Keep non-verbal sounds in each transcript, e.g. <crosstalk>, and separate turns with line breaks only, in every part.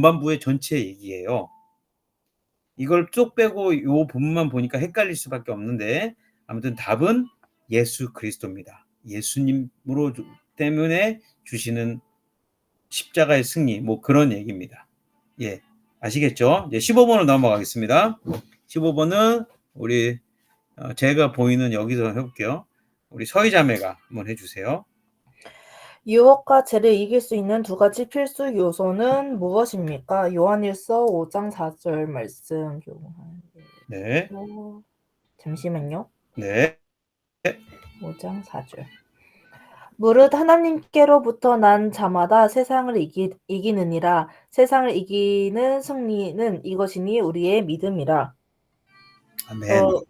전반부의 전체 얘기예요. 이걸 쭉 빼고 요 부분만 보니까 헷갈릴 수밖에 없는데 아무튼 답은 예수 그리스도입니다. 예수님으로 주- 때문에 주시는 십자가의 승리 뭐 그런 얘기입니다. 예. 아시겠죠? 이제 15번으로 넘어가겠습니다. 15번은 우리 어, 제가 보이는 여기서 해볼게요. 우리 서희 자매가 한번 해주세요.
유혹과 죄를 이길 수 있는 두 가지 필수 요소는 무엇입니까? 요한일서 5장 4절 말씀. 요한...
네,
어, 잠시만요.
네,
5장 4절. 무릇 하나님께로부터 난 자마다 세상을 이기, 이기느니라 세상을 이기는 승리는 이것이니 우리의 믿음이라.
아멘,
어,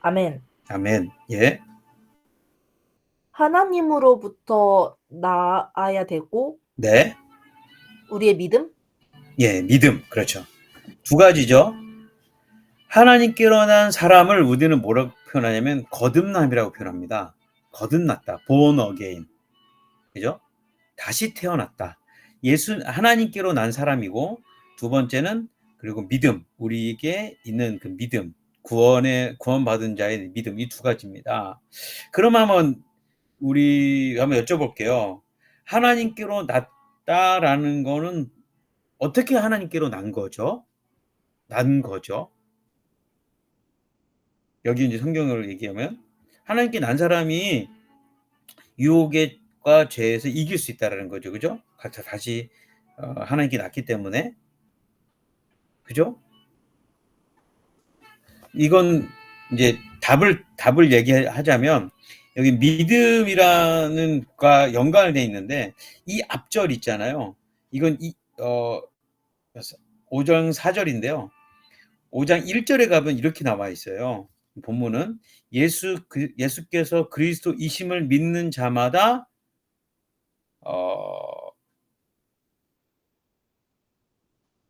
아멘.
아멘. 예,
하나님으로부터 나아야 되고
네,
우리의 믿음?
예, 믿음. 그렇죠. 두 가지죠. 하나님께로 난 사람을 우리는 뭐라고 표현하냐면 거듭남이라고 표현합니다. 거듭났다. born again. 그죠? 다시 태어났다. 예수 하나님께로 난 사람이고 두 번째는 그리고 믿음. 우리에게 있는 그 믿음. 구원에 구원받은 자의 믿음 이 두 가지입니다. 그럼 한번 우리 한번 여쭤볼게요. 하나님께로 났다라는 거는 어떻게 하나님께로 난 거죠? 난 거죠. 여기 이제 성경을 얘기하면 하나님께 난 사람이 유혹과 죄에서 이길 수 있다라는 거죠. 그죠? 다시 어, 하나님께 났기 때문에 그죠? 이건 이제 답을 답을 얘기하자면 여기 믿음이라는 과 연관돼 있는데 이 앞절 있잖아요. 이건 이 어, 5장 4절인데요. 5장 1절에 가면 이렇게 나와 있어요. 본문은 예수 그, 예수께서 그리스도 이심을 믿는 자마다 어,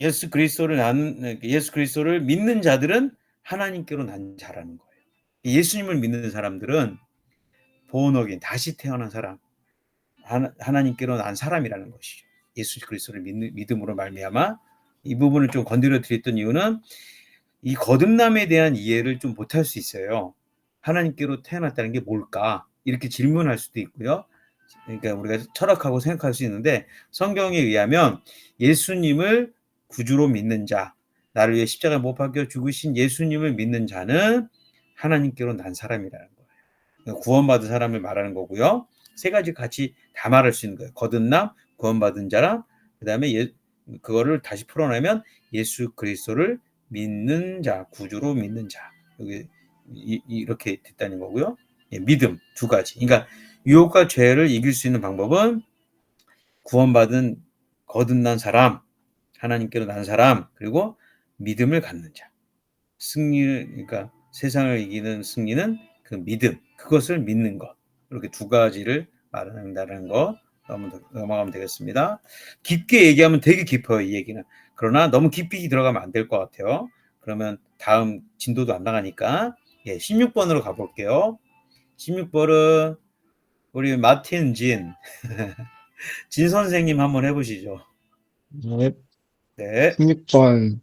예수 그리스도를 나는 예수 그리스도를 믿는 자들은 하나님께로 난 자라는 거예요. 예수님을 믿는 사람들은 본어긴 다시 태어난 사람 하나, 하나님께로 난 사람이라는 것이죠. 예수 그리스도를 믿음으로 말미암아 이 부분을 좀 건드려 드렸던 이유는 이 거듭남에 대한 이해를 좀 못할 수 있어요. 하나님께로 태어났다는 게 뭘까? 이렇게 질문할 수도 있고요. 그러니까 우리가 철학하고 생각할 수 있는데 성경에 의하면 예수님을 구주로 믿는 자, 나를 위해 십자가에 못 박혀 죽으신 예수님을 믿는 자는 하나님께로 난 사람이라는 구원받은 사람을 말하는 거고요. 세 가지 같이 다 말할 수 있는 거예요. 거듭남, 구원받은 자랑, 그 다음에 예, 그거를 다시 풀어내면 예수 그리스도를 믿는 자, 구주로 믿는 자. 여기 이, 렇게 됐다는 거고요. 예, 믿음 두 가지. 그러니까 유혹과 죄를 이길 수 있는 방법은 구원받은 거듭난 사람, 하나님께로 난 사람, 그리고 믿음을 갖는 자. 승리, 그러니까 세상을 이기는 승리는 그 믿음, 그것을 믿는 것. 이렇게 두 가지를 말한다는 거 넘어가면 되겠습니다. 깊게 얘기하면 되게 깊어요, 이 얘기는. 그러나 너무 깊이 들어가면 안 될 것 같아요. 그러면 다음 진도도 안 나가니까 예, 16번으로 가볼게요. 16번은 우리 마틴 진, <laughs> 진 선생님 한번 해보시죠.
네,
네,
16번.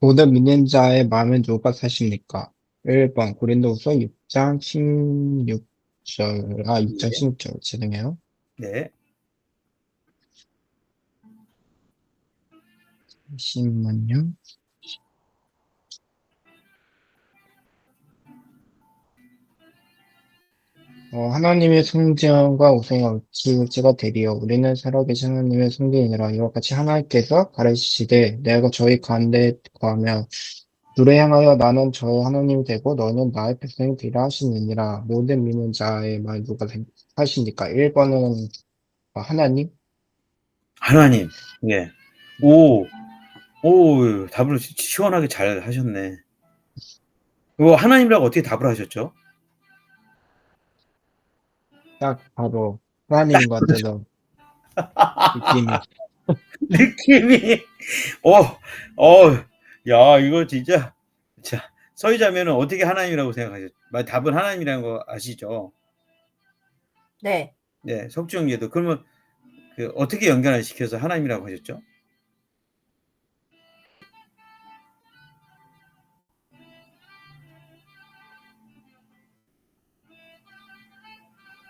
모든 믿는 자의 마음은 누가 사십니까? 1번. 고린도후서 6장 16절. 아, 6장 16절. 죄송해요.
네,
잠시만요. 어, 하나님의 성전과 우상과 지가 되리어 우리는 살아계신 하나님의 성전이라 이와 같이 하나님께서 가르치시되 내가 저희 가운데 거하며 누를 향하여 나는 저의 하나님이 되고 너는 나의 백성이 되리라 하시느니라. 모든 믿는 자의 말 누가 하십니까? 1번은 하나님?
하나님, 예, 오, 오, 답을 시- 시원하게 잘 하셨네. 이거 하나님이라고 어떻게 답을 하셨죠?
딱 바로 하나님 같아서 <laughs> 느낌이.
느낌이, 어, 어, 야 이거 진짜 자 서희자면은 어떻게 하나님이라고 생각하셨죠? 답은 하나님이라는 거 아시죠?
네.
네, 석주형제도 그러면 그 어떻게 연결을 시켜서 하나님이라고 하셨죠?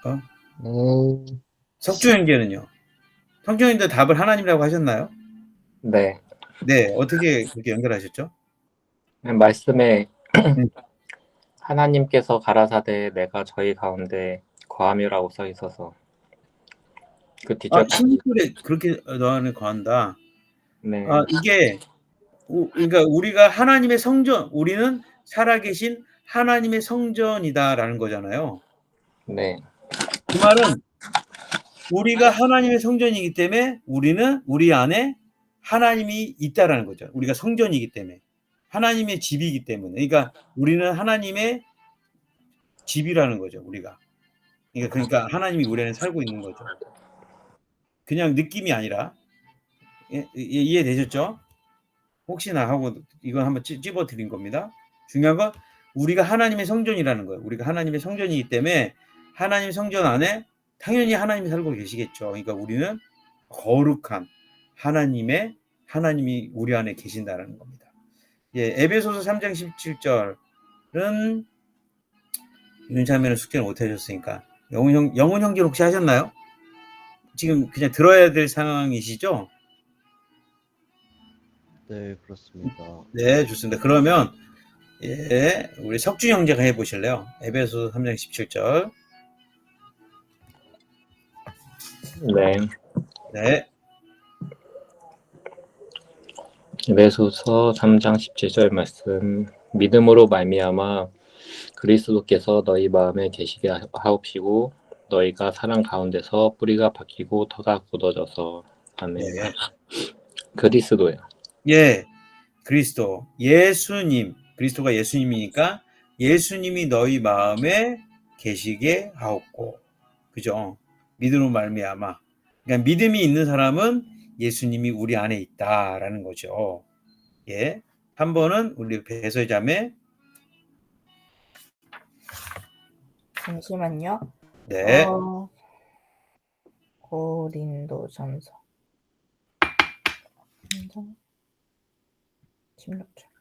어? 음.
석주형제는요? 성경인데 답을 하나님이라고 하셨나요?
네.
네, 어떻게 그렇게 연결하셨죠?
말씀에
음. <clears throat>
하나님께서 가라사대 내가 저희 가운데 거함이라고 써 있어서 그 뒤쪽
아, 16절에 그렇게 너 안에 거한다.
네.
아, 이게 우- 그러니까 우리가 하나님의 성전, 우리는 살아계신 하나님의 성전이다라는 거잖아요.
네.
그 말은 우리가 하나님의 성전이기 때문에 우리는 우리 안에 하나님이 있다라는 거죠. 우리가 성전이기 때문에 하나님의 집이기 때문에 그러니까 우리는 하나님의 집이라는 거죠. 우리가 그러니까 그러니까 하나님이 우리 안에 살고 있는 거죠. 그냥 느낌이 아니라 예, 이- 이해되셨죠? 혹시나 하고 이건 한번 찝- 찝어 드린 겁니다. 중요한 건 우리가 하나님의 성전이라는 거예요. 우리가 하나님의 성전이기 때문에 하나님 성전 안에 당연히 하나님이 살고 계시겠죠. 그러니까 우리는 거룩한 하나님의 하나님이 우리 안에 계신다라는 겁니다. 예, 에베소서 3장 17절은 윤자매는 숙제를 못 해줬으니까 영훈 형 영훈 형제 혹시 하셨나요? 지금 그냥 들어야 될 상황이시죠?
네, 그렇습니다.
네, 좋습니다. 그러면 예, 우리 석주 형제가 해보실래요? 에베소 3장 17절.
네.
네,
에베소서 3장 17절 말씀 믿음으로 말미암아 그리스도께서 너희 마음에 계시게 하- 하옵시고 너희가 사랑 가운데서 뿌리가 박히고 터가 굳어져서 아멘.
네. <laughs>
그리스도요.
예, 그리스도, 예수님, 그리스도가 예수님이니까 예수님이 너희 마음에 계시게 하옵고, 그죠? 믿음으로 말미암아. 그러니까 믿음이 있는 사람은 예수님이 우리 안에 있다라는 거죠. 예, 한 번은 우리 배서의 자매,
잠시만요.
네,
어, 고린도 전서 16절.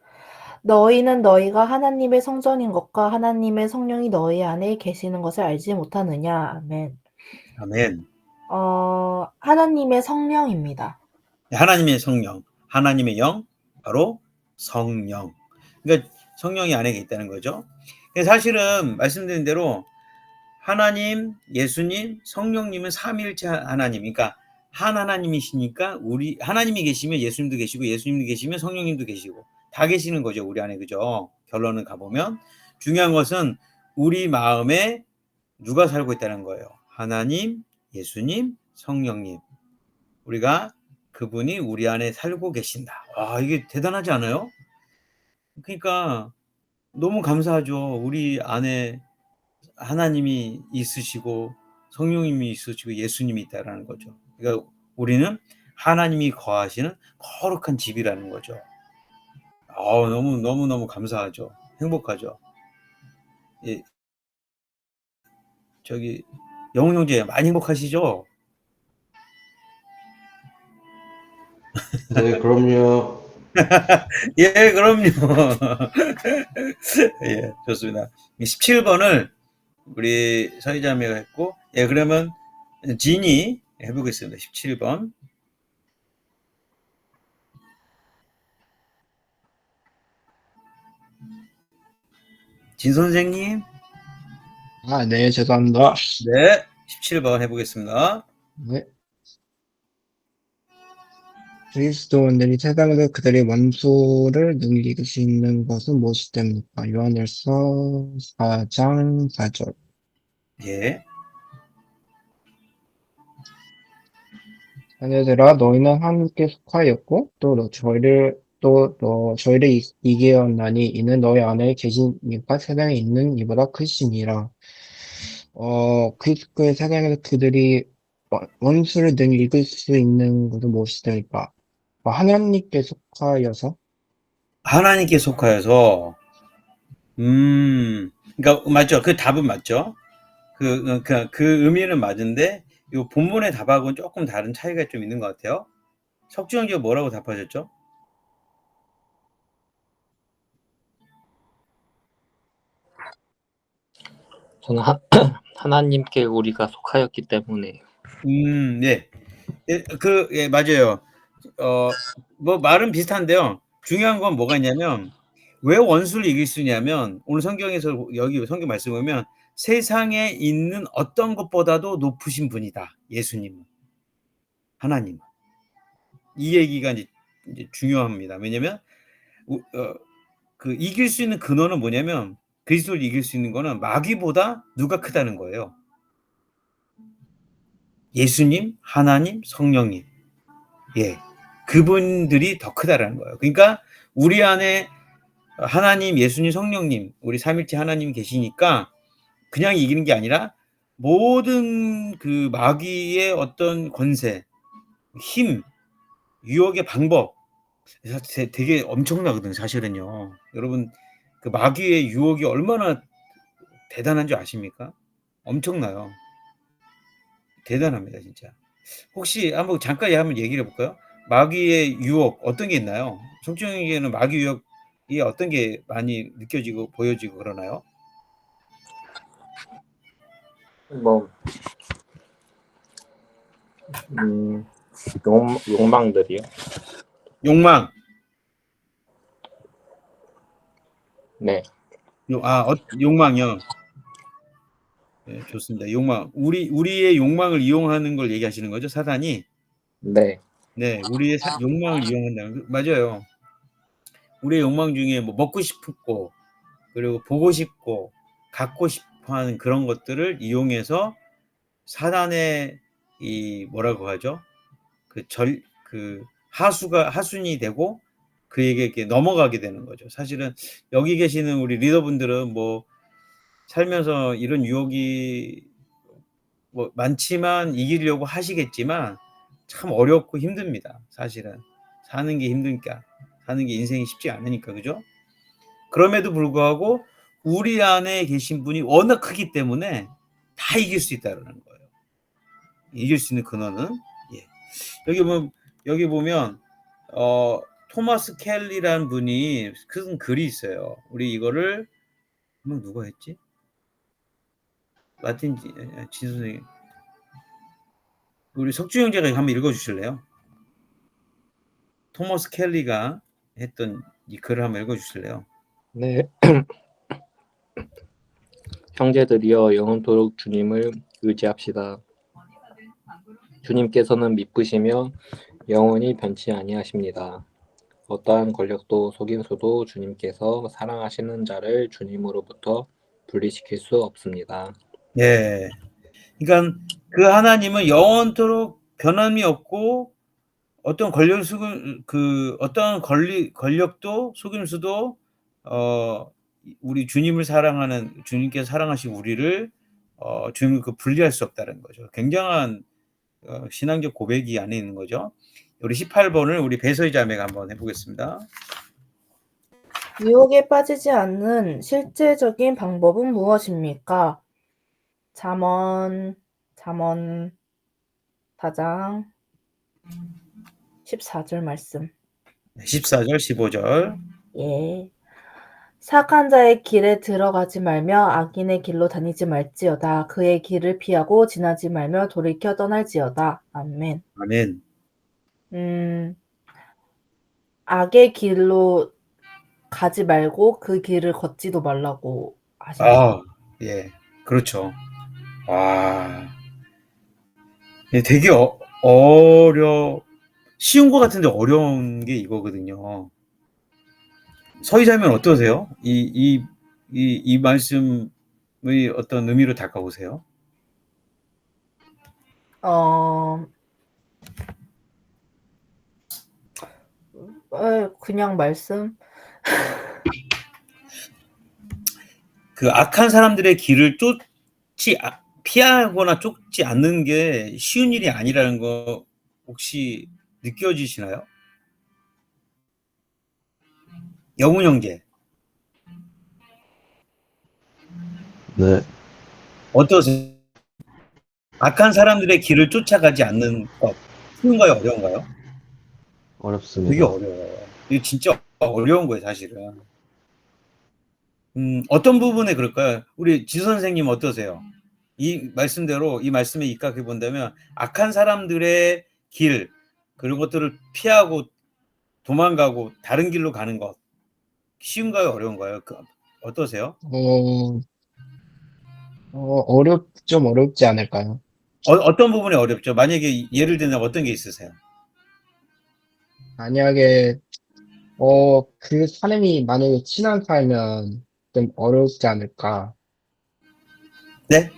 너희는 너희가 하나님의 성전인 것과 하나님의 성령이 너희 안에 계시는 것을 알지 못하느냐. 아멘.
아멘.
어, 하나님의 성령입니다.
하나님의 성령, 하나님의 영, 바로 성령. 그러니까 성령이 안에 있다는 거죠. 사실은 말씀드린 대로 하나님, 예수님, 성령님은 삼위일체 하나님. 그러니까 한 하나님이시니까 우리 하나님이 계시면 예수님도 계시고 예수님도 계시면 성령님도 계시고 다 계시는 거죠 우리 안에 그죠? 결론을 가보면 중요한 것은 우리 마음에 누가 살고 있다는 거예요. 하나님, 예수님, 성령님. 우리가 그분이 우리 안에 살고 계신다. 와, 이게 대단하지 않아요? 그러니까 너무 감사하죠. 우리 안에 하나님이 있으시고 성령님이 있으시고 예수님이 있다라는 거죠. 그러니까 우리는 하나님이 거하시는 거룩한 집이라는 거죠. 아, 너무 너무 너무 감사하죠. 행복하죠. 예. 저기 영웅 형제 많이 행복하시죠?
네, 그럼요. <laughs>
예, 그럼요. <laughs> 예, 좋습니다. 17번을 우리 서희자매가 했고, 예, 그러면 진이 해보겠습니다. 17번. 진 선생님,
아, 네, 죄송합니다.
네, 17번 해보겠습니다.
네. 그리스도인들이 세상에서 그들의 원수를 능히 수 있는 것은 무엇이 됩니까? 요한일서 4장 4절.
예,
자녀들아 너희는 하나님께 속하였고 또 너, 저희를 또 너, 저희를 이- 이기었나니 이는 너희 안에 계시니까 세상에 있는 이보다 크시니라. 어, 그리스도의 세상에서 그들이 원- 원수를 능히 이길 수 있는 것은 무엇이 됩니까? 어, 하나님께 속하여서
하나님께 속하여서, 음, 그러니까 맞죠. 그 답은 맞죠. 그, 그, 그 의미는 맞은데, 이 본문의 답하고는 조금 다른 차이가 좀 있는 것 같아요. 석주형제가 뭐라고 답하셨죠?
저는 하, <clears throat> 하나님께 우리가 속하였기 때문에
음, 네. 예, 그, 예, 맞아요. 어, 뭐, 말은 비슷한데요. 중요한 건 뭐가 있냐면, 왜 원수를 이길 수 있냐면, 오늘 성경에서, 여기 성경 말씀 보면, 세상에 있는 어떤 것보다도 높으신 분이다. 예수님은. 하나님. 이 얘기가 이제, 이제 중요합니다. 왜냐면, 우- 어, 그 이길 수 있는 근원은 뭐냐면, 그리스도를 이길 수 있는 거는 마귀보다 누가 크다는 거예요. 예수님, 하나님, 성령님. 예. 그분들이 더 크다라는 거예요. 그러니까 우리 안에 하나님, 예수님, 성령님, 우리 삼일체 하나님이 계시니까 그냥 이기는 게 아니라 모든 그 마귀의 어떤 권세, 힘, 유혹의 방법 되- 되게 엄청나거든요, 사실은요. 여러분 그 마귀의 유혹이 얼마나 대단한 줄 아십니까? 엄청나요. 대단합니다, 진짜. 혹시 한번 잠깐 한번 얘기를 해볼까요? 마귀의 유혹 어떤 게 있나요? 성중에게는 마귀 유혹이 어떤 게 많이 느껴지고 보여지고 그러나요?
뭐 음, 욕, 욕망들이요.
욕망.
네,
요- 아, 어, 욕망이요. 네, 좋습니다. 욕망. 우리 우리의 욕망을 이용하는 걸 얘기하시는 거죠, 사단이?
네,
네, 우리의 사- 욕망을 이용한다는 거 맞아요. 우리의 욕망 중에 뭐 먹고 싶고 그리고 보고 싶고 갖고 싶어하는 그런 것들을 이용해서 사단의 이 뭐라고 하죠? 그 절그 하수가 하순이 되고 그에게 이렇게 넘어가게 되는 거죠. 사실은 여기 계시는 우리 리더분들은 뭐 살면서 이런 유혹이 뭐 많지만 이기려고 하시겠지만 참 어렵고 힘듭니다. 사실은 사는 게 힘드니까 사는 게 인생이 쉽지 않으니까 그죠? 그럼에도 불구하고 우리 안에 계신 분이 워낙 크기 때문에 다 이길 수 있다는 거예요. 이길 수 있는 근원은 예. 여기 보면 여기 보면 어 토마스 켈리라는 분이 쓴 글이 있어요. 우리 이거를 한번 누가 했지? 마틴 지- 진 선생님. 우리 석주 형제가 한번 읽어주실래요? 토머스 켈리가 했던 이 글을 한번 읽어주실래요?
네. <clears throat> 형제들이여 영원토록 주님을 의지합시다. 주님께서는 미쁘시며 영원히 변치 아니하십니다. 어떠한 권력도 속임수도 주님께서 사랑하시는 자를 주님으로부터 분리시킬 수 없습니다.
예. 그러니까 그 하나님은 영원토록 변함이 없고 어떤 권력 속임 그 어떤 권리 권력도 속임수도 어 우리 주님을 사랑하는 주님께서 사랑하신 우리를 어 주님을 그 분리할 수 없다는 거죠. 굉장한 어, 신앙적 고백이 안에 있는 거죠. 우리 18번을 우리 배서희 자매가 한번 해보겠습니다.
유혹에 빠지지 않는 실제적인 방법은 무엇입니까? 잠언, 잠언 4장 14절 말씀.
14절, 15절.
예. 사악한 자의 길에 들어가지 말며 악인의 길로 다니지 말지어다. 그의 길을 피하고 지나지 말며 돌이켜 떠날지어다. 아멘.
아멘.
음, 악의 길로 가지 말고 그 길을 걷지도 말라고 하십니다.
아, 예, 그렇죠. 와, 예, 되게 어, 어려, 쉬운 것 같은데 어려운 게 이거거든요. 서희자면 어떠세요? 이, 이, 이, 이 말씀의 어떤 의미로 다가오세요?
어, 에, 그냥 말씀?
그 악한 사람들의 길을 쫓지, 아- 피하거나 쫓지 않는 게 쉬운 일이 아니라는 거 혹시 느껴지시나요? 영훈 형제.
네,
어떠세요? 악한 사람들의 길을 쫓아가지 않는 것 쉬운가요? 어려운가요?
어렵습니다.
되게 어려워요. 이게 진짜 어려운 거예요, 사실은. 음, 어떤 부분에 그럴까요? 우리 지 선생님 어떠세요? 이 말씀대로 이 말씀에 입각해 본다면 악한 사람들의 길 그런 것들을 피하고 도망가고 다른 길로 가는 것 쉬운가요? 어려운가요? 그, 어떠세요?
어, 어, 어렵, 좀 어렵지 않을까요?
어, 어떤 부분이 어렵죠? 만약에 예를 들면 어떤 게 있으세요?
만약에, 어, 그 사람이 만약에 친한 사이면 좀 어렵지 않을까.
네?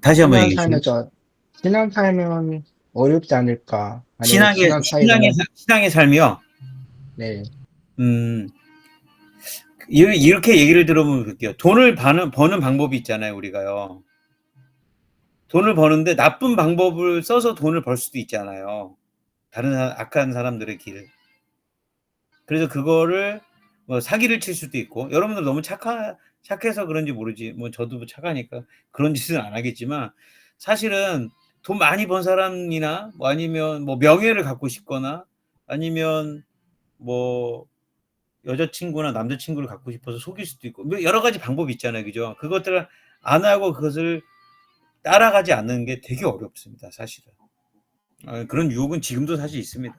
다시 한번
친한
얘기해
사이면
주세요.
저, 친한 사이면 어렵지 않을까. 아니면
신앙의
친한
신앙의
사이면,
사- 신앙의 삶이요.
네,
음, 이- 이렇게 얘기를 들어보면 그럴게요. 돈을 버는, 버는 방법이 있잖아요, 우리가요. 돈을 버는데 나쁜 방법을 써서 돈을 벌 수도 있잖아요. 다른 사- 악한 사람들의 길. 그래서 그거를 뭐 사기를 칠 수도 있고, 여러분들 너무 착하, 착해서 그런지 모르지. 뭐 저도 뭐 착하니까 그런 짓은 안 하겠지만, 사실은 돈 많이 번 사람이나 뭐 아니면 뭐 명예를 갖고 싶거나 아니면 뭐 여자친구나 남자친구를 갖고 싶어서 속일 수도 있고 뭐 여러 가지 방법이 있잖아요. 그죠? 그것들을 안 하고 그것을 따라가지 않는 게 되게 어렵습니다. 사실은. 아, 그런 유혹은 지금도 사실 있습니다.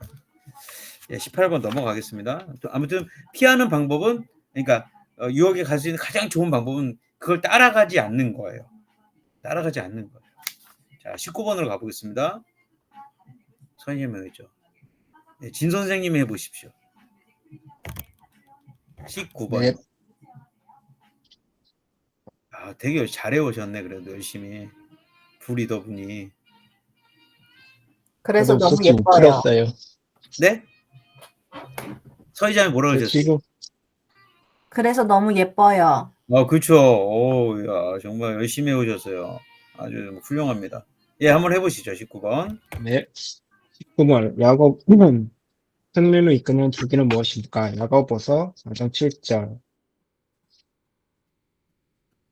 예, 18번 넘어가겠습니다. 또 아무튼 피하는 방법은 그러니까 어, 유혹에 갈 수 있는 가장 좋은 방법은 그걸 따라가지 않는 거예요. 따라가지 않는 거예요. 자, 19번으로 가보겠습니다. 선생님이죠. 예, 진 선생님이 해보십시오. 19번.
네.
아, 되게 잘 해 오셨네. 그래도 열심히 불이더 분이.
그래서 너무 예뻐요.
풀었어요.
네? 서희장이 뭐라고
저
하셨어요?
지금,
그래서 너무 예뻐요.
아, 그렇죠. 오, 야, 정말 열심히 해 오셨어요. 아주 훌륭합니다. 예, 한번 해보시죠. 19번.
네. 19번, 야곱, 승리로 이끄는 두 길은 무엇입니까? 야고보서 4장 7절.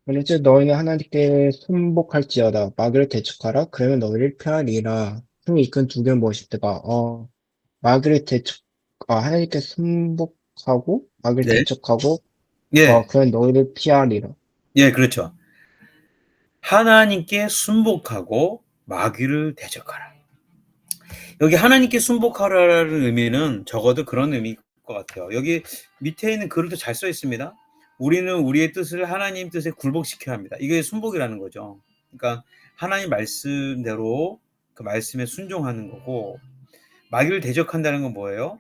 그런즉 너희는 하나님께 순복할지어다. 마귀를 대적하라. 그러면 너희를 피하리라. 승리 이끈 두 길은 무엇입니까? 어, 마귀를 대적, 아, 하나님께 순복하고, 마귀를
네.
대적하고,
예,
어, 그러면 너희를 피하리라.
예, 그렇죠. 하나님께 순복하고 마귀를 대적하라. 여기 하나님께 순복하라는 의미는 적어도 그런 의미일 것 같아요. 여기 밑에 있는 글도 잘 써 있습니다. 우리는 우리의 뜻을 하나님 뜻에 굴복시켜야 합니다. 이게 순복이라는 거죠. 그러니까 하나님 말씀대로 그 말씀에 순종하는 거고 마귀를 대적한다는 건 뭐예요?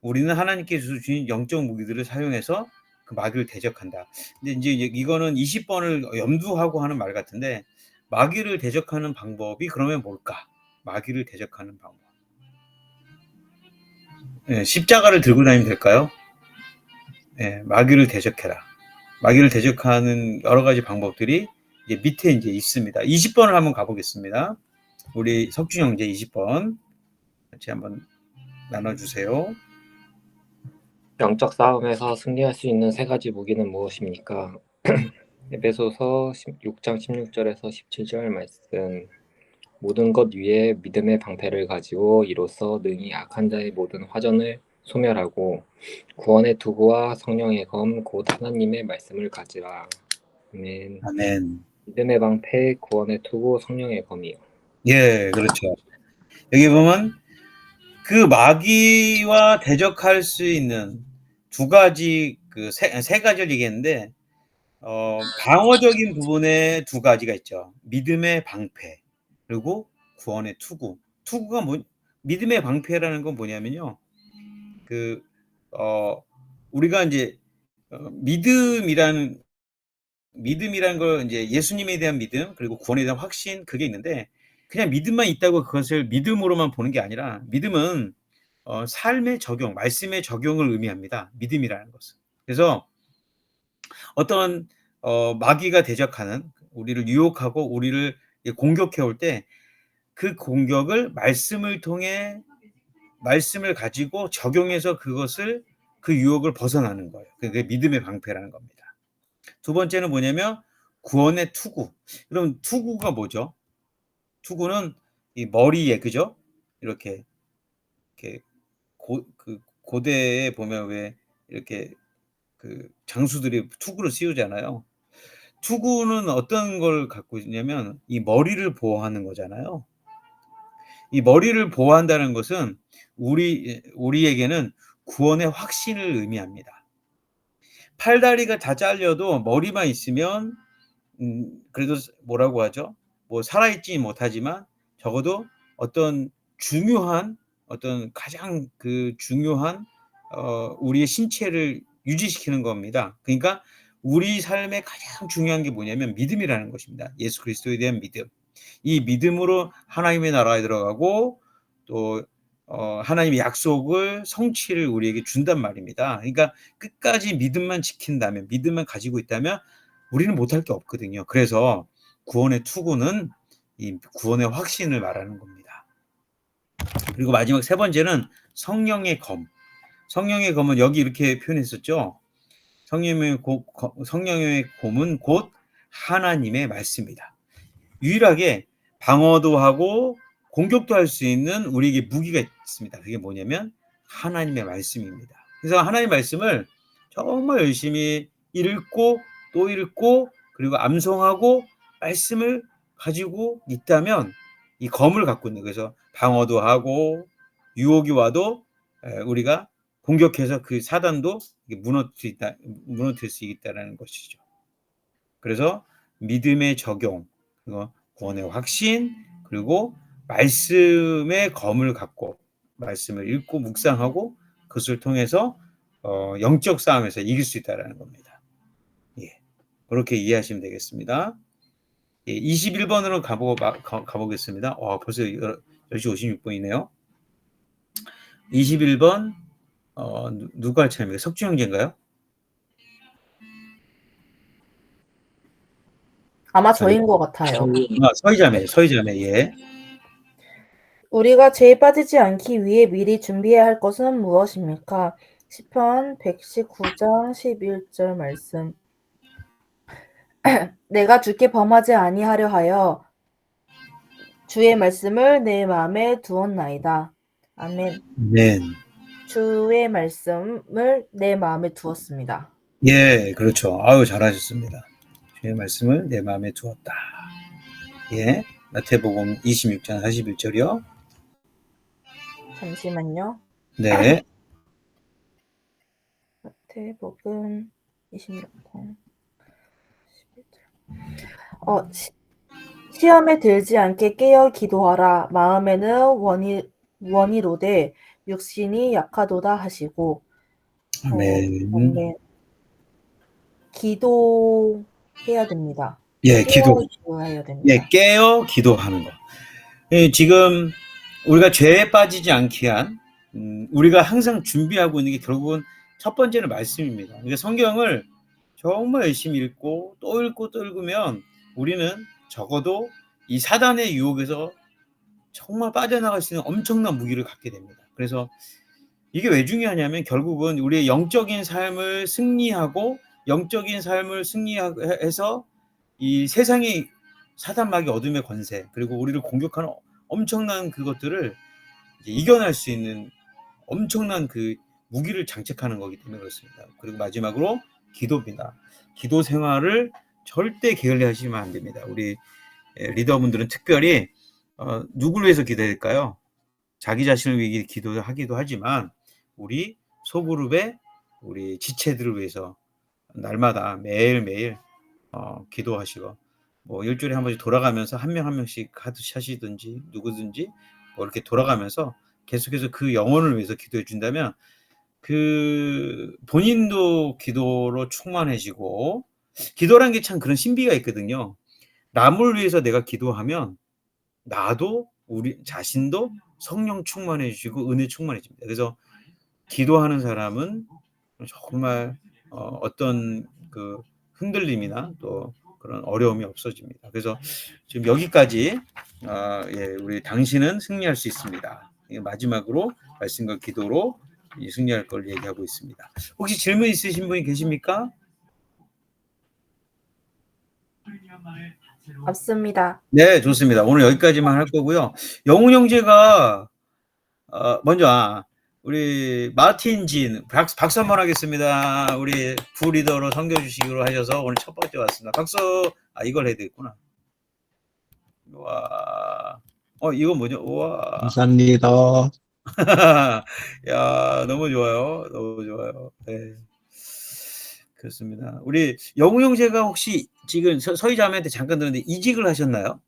우리는 하나님께서 주신 영적 무기들을 사용해서 그 마귀를 대적한다. 근데 이제 이거는 20번을 염두하고 하는 말 같은데 마귀를 대적하는 방법이 그러면 뭘까? 마귀를 대적하는 방법. 예, 십자가를 들고 다니면 될까요? 예, 마귀를 대적해라. 마귀를 대적하는 여러 가지 방법들이 이제 밑에 이제 있습니다. 20번을 한번 가보겠습니다. 우리 석준 형제 20번 같이 한번 나눠주세요.
영적 싸움에서 승리할 수 있는 세 가지 무기는 무엇입니까? <clears throat> 에베소서 6장 16절에서 17절 말씀 모든 것 위에 믿음의 방패를 가지고 이로써 능히 악한 자의 모든 화전을 소멸하고 구원의 투구와 성령의 검 곧 하나님의 말씀을 가지라. 아멘.
아멘.
믿음의 방패, 구원의 투구, 성령의 검이요.
예, 그렇죠. 여기 보면 그 마귀와 대적할 수 있는 두 가지 그세 세 가지를 얘기했는데 어 방어적인 부분에 두 가지가 있죠. 믿음의 방패 그리고 구원의 투구. 투구가 뭐 믿음의 방패라는 건 뭐냐면요. 그 어 우리가 이제 어 믿음이라는 믿음이라는 걸 이제 예수님에 대한 믿음 그리고 구원에 대한 확신 그게 있는데 그냥 믿음만 있다고 그것을 믿음으로만 보는 게 아니라 믿음은 어, 삶의 적용, 말씀의 적용을 의미합니다. 믿음이라는 것은. 그래서 어떤 어, 마귀가 대적하는 우리를 유혹하고 우리를 공격해 올 때 그 공격을 말씀을 통해 말씀을 가지고 적용해서 그것을 그 유혹을 벗어나는 거예요. 그게 믿음의 방패라는 겁니다. 두 번째는 뭐냐면 구원의 투구. 그럼 투구가 뭐죠? 투구는 이 머리에 그죠? 이렇게 이렇게 고, 그 고대에 보면 왜 이렇게 그 장수들이 투구를 씌우잖아요. 투구는 어떤 걸 갖고 있냐면 이 머리를 보호하는 거잖아요. 이 머리를 보호한다는 것은 우리 우리에게는 구원의 확신을 의미합니다. 팔다리가 다 잘려도 머리만 있으면 음, 그래도 뭐라고 하죠? 뭐 살아있지 못하지만 적어도 어떤 중요한 어떤 가장 그 중요한 어, 우리의 신체를 유지시키는 겁니다. 그러니까 우리 삶의 가장 중요한 게 뭐냐면 믿음이라는 것입니다. 예수 그리스도에 대한 믿음. 이 믿음으로 하나님의 나라에 들어가고 또 어, 하나님의 약속을 성취를 우리에게 준단 말입니다. 그러니까 끝까지 믿음만 지킨다면, 믿음만 가지고 있다면 우리는 못할 게 없거든요. 그래서 구원의 투구는 이 구원의 확신을 말하는 겁니다. 그리고 마지막 세 번째는 성령의 검. 성령의 검은 여기 이렇게 표현했었죠. 성령의, 고, 거- 성령의 검은 곧 하나님의 말씀입니다. 유일하게 방어도 하고 공격도 할 수 있는 우리에게 무기가 있습니다. 그게 뭐냐면 하나님의 말씀입니다. 그래서 하나님의 말씀을 정말 열심히 읽고 또 읽고 그리고 암송하고 말씀을 가지고 있다면 이 검을 갖고 있는 그래서 방어도 하고 유혹이 와도 에, 우리가 공격해서 그 사단도 무너뜨릴 수 있다, 무너뜨릴 수 있다라는 것이죠. 그래서 믿음의 적용, 그리고 구원의 확신, 그리고 말씀의 검을 갖고 말씀을 읽고 묵상하고 그것을 통해서 어, 영적 싸움에서 이길 수 있다라는 겁니다. 예, 그렇게 이해하시면 되겠습니다. 예, 21번으로 가보, 가, 가보겠습니다. 와, 벌써 10시 56분이네요. 21번 어, 누- 누가 할 차례입니까? 석주 형제인가요?
아마 저인 것 같아요.
아, 서희자매, 서희자매, 예.
우리가 죄에 빠지지 않기 위해 미리 준비해야 할 것은 무엇입니까? 시편 119장 11절 말씀. <clears throat> 내가 주께 범하지 아니하려 하여 주의 말씀을 내 마음에 두었나이다. 아멘.
네.
주의 말씀을 내 마음에 두었습니다.
예, 그렇죠. 아유, 잘하셨습니다. 주의 말씀을 내 마음에 두었다. 예. 마태복음 26장 41절이요.
잠시만요.
네.
마태복음 26장 11절. 어, 시, 시험에 들지 않게 깨어 기도하라. 마음에는 원이 원이로되 육신이 약하도다 하시고. 어,
아멘.
아멘. 기도해야 됩니다.
예, 기도.
기도해야 됩니다.
예, 깨어 기도하는 거. 예, 지금 우리가 죄에 빠지지 않게 한 음, 우리가 항상 준비하고 있는 게 결국은 첫 번째는 말씀입니다. 그러니까 성경을 정말 열심히 읽고 또 읽고 또 읽으면 우리는 적어도 이 사단의 유혹에서 정말 빠져나갈 수 있는 엄청난 무기를 갖게 됩니다. 그래서 이게 왜 중요하냐면 결국은 우리의 영적인 삶을 승리하고 영적인 삶을 승리해서 이 세상이 사단마귀 어둠의 권세 그리고 우리를 공격하는 엄청난 그것들을 이겨낼 수 있는 엄청난 그 무기를 장착하는 거기 때문에 그렇습니다. 그리고 마지막으로 기도입니다. 기도 생활을 절대 게을리하시면 안 됩니다. 우리 에, 리더분들은 특별히 어, 누구를 위해서 기도할까요? 자기 자신을 위해 기도하기도 하지만 우리 소그룹의 우리 지체들을 위해서 날마다 매일매일 어, 기도하시고 뭐 일주일에 한 번씩 돌아가면서 한 명한 명씩 하시든지 누구든지 뭐 이렇게 돌아가면서 계속해서 그 영혼을 위해서 기도해 준다면 그 본인도 기도로 충만해지고 기도란 게 참 그런 신비가 있거든요. 남을 위해서 내가 기도하면 나도 우리 자신도 성령 충만해지고 은혜 충만해집니다. 그래서 기도하는 사람은 정말 어, 어떤 그 흔들림이나 또 그런 어려움이 없어집니다. 그래서 지금 여기까지 어, 예, 우리 당신은 승리할 수 있습니다. 예, 마지막으로 말씀과 기도로 이 승리할 걸 얘기하고 있습니다. 혹시 질문 있으신 분이 계십니까?
없습니다.
네, 좋습니다. 오늘 여기까지만 할 거고요. 영훈 형제가 어, 먼저 아, 우리 마틴 진 박수, 박수 한번 하겠습니다. 우리 부리더로 섬겨주시기로 하셔서 오늘 첫 번째 왔습니다. 박수. 아 이걸 해야 되겠구나. 와. 어 이건 뭐죠? 와.
감사합니다. <laughs>
야 너무 좋아요. 너무 좋아요. 네. 그렇습니다. 우리 영우 형제가 혹시 지금 서, 서희 자매한테 잠깐 들었는데 이직을 하셨나요?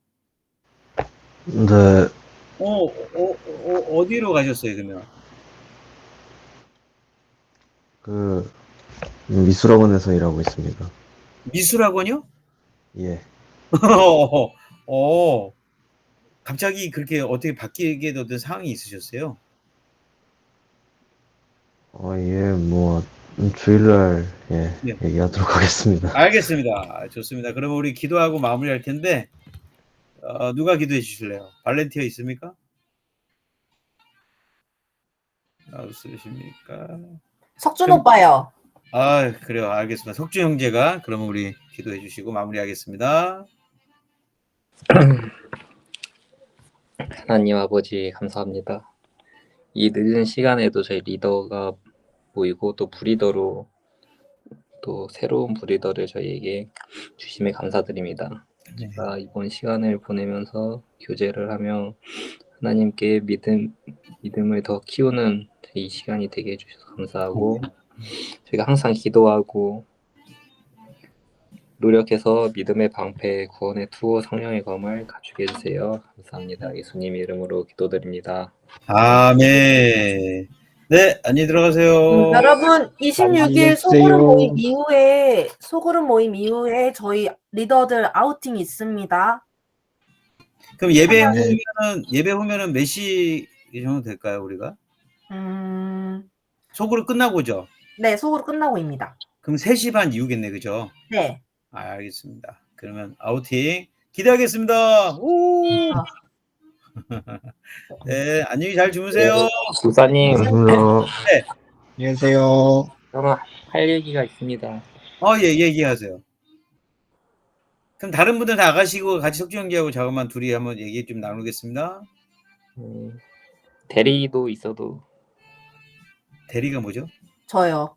네,
어, 어, 어, 어디로 가셨어요, 그러면?
그, 미술학원에서 일하고 있습니다.
미술학원이요?
예. <laughs>
어, 어, 갑자기 그렇게 어떻게 바뀌게 된 상황이 있으셨어요?
어, 예, 뭐, 음, 주일날, 예,
예.
얘기하도록 하겠습니다.
알겠습니다. 좋습니다. 그러면 우리 기도하고 마무리할 텐데, 어, 누가 기도해 주실래요? 발렌티어 있습니까? 없으십니까?
석준
그럼-
오빠요.
아, 그래요. 알겠습니다. 석주 형제가 그러면 우리 기도해 주시고 마무리하겠습니다.
하나님 아버지 감사합니다. 이 늦은 시간에도 저희 리더가 모이고 또 브리더로 또 새로운 브리더를 저희에게 주심에 감사드립니다.
네.
제가 이번 시간을 보내면서 교제를 하며 하나님께 믿음 믿음을 더 키우는 이 시간이 되게 해주셔서 감사하고 제가 항상 기도하고 노력해서 믿음의 방패 구원의 투어 성령의 검을 갖추게 해주세요. 감사합니다. 예수님 이름으로 기도드립니다.
아멘. 네, 안녕히 들어가세요.
음, 여러분 26일
안녕히
소그룹. 모임 이후에 소그룹 모임 이후에 저희 리더들 아우팅 있습니다.
그럼 예배
네.
후면은 예배 후면은 몇 시 정도 될까요, 우리가?
음,
속으로 끝나고죠.
네 소그룹 끝나고입니다.
그럼 3시 반 이후겠네, 그죠?
네.
아, 알겠습니다. 그러면 아우팅 기대하겠습니다. 오!
아. <laughs>
네, 안녕히 잘 주무세요.
부사님,
감사합니다.
안녕하세요.
저는 할 얘기가 있습니다.
어, 예, 얘기하세요. 그럼 다른 분들 다 가시고 같이 석주 형제하고 저만 둘이 한번 얘기 좀 나누겠습니다.
음, 대리도 있어도
대리가 뭐죠?
저요.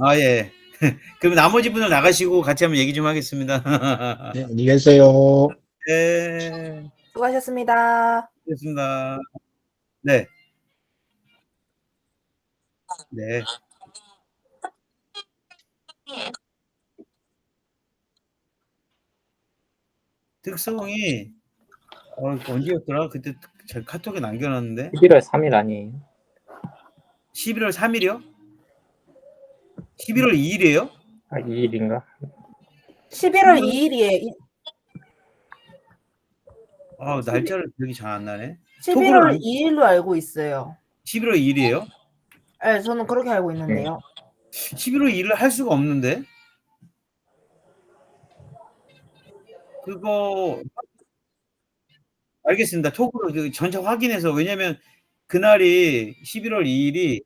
아, 예. <laughs> 그럼 나머지 분들 나가시고 같이 한번 얘기 좀 하겠습니다. <laughs>
네, 안녕히 계세요.
네,
수고하셨습니다.
됐습니다. 네. 네. 특성이 어, 언제였더라? 그때 제 카톡에 남겨놨는데
11월 3일 아니에요?
11월 3일이요? 11월 2일이에요?
아, 2일인가?
11월 2일이에요.
아 날짜를 기억이 잘 안 나네.
11월 2일로 알고 있어요.
11월 2일이에요?
네, 저는 그렇게 알고 있는데요.
11월 2일을 할 수가 없는데 그거 알겠습니다. 톡으로 그 전체 확인해서 왜냐면 그날이 11월 2일이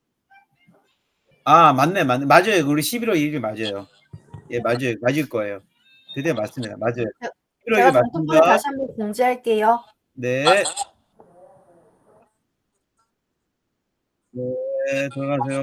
아 맞네 맞네 맞아요. 우리 11월 2일이 맞아요. 예 맞아요 맞을 거예요. 그때 맞습니다. 맞아요. 11월 2일
제가 정토를
맞습니다.
다시 한번 공지할게요.
네. 네 들어가세요.